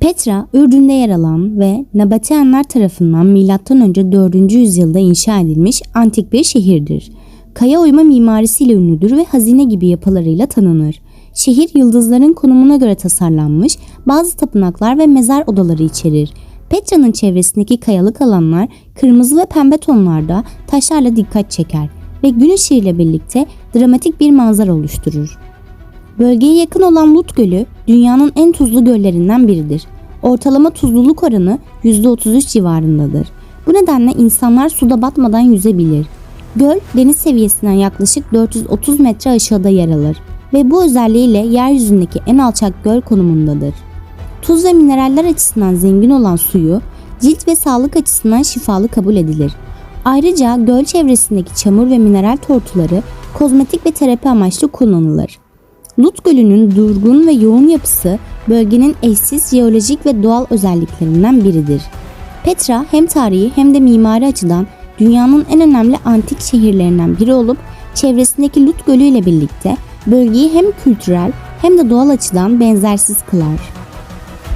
Petra, Ürdün'de yer alan ve Nabateanlar tarafından M.Ö. 4. yüzyılda inşa edilmiş antik bir şehirdir. Kaya oyma mimarisiyle ünlüdür ve hazine gibi yapılarıyla tanınır. Şehir yıldızların konumuna göre tasarlanmış bazı tapınaklar ve mezar odaları içerir. Petra'nın çevresindeki kayalık alanlar kırmızı ve pembe tonlarda taşlarla dikkat çeker ve gün ışığıyla birlikte dramatik bir manzara oluşturur. Bölgeye yakın olan Lut Gölü dünyanın en tuzlu göllerinden biridir. Ortalama tuzluluk oranı %33 civarındadır. Bu nedenle insanlar suda batmadan yüzebilir. Göl deniz seviyesinden yaklaşık 430 metre aşağıda yer alır ve bu özelliğiyle yeryüzündeki en alçak göl konumundadır. Tuz ve mineraller açısından zengin olan suyu cilt ve sağlık açısından şifalı kabul edilir. Ayrıca göl çevresindeki çamur ve mineral tortuları kozmetik ve terapi amaçlı kullanılır. Lut Gölü'nün durgun ve yoğun yapısı bölgenin eşsiz jeolojik ve doğal özelliklerinden biridir. Petra hem tarihi hem de mimari açıdan dünyanın en önemli antik şehirlerinden biri olup çevresindeki Lut Gölü ile birlikte bölgeyi hem kültürel hem de doğal açıdan benzersiz kılar.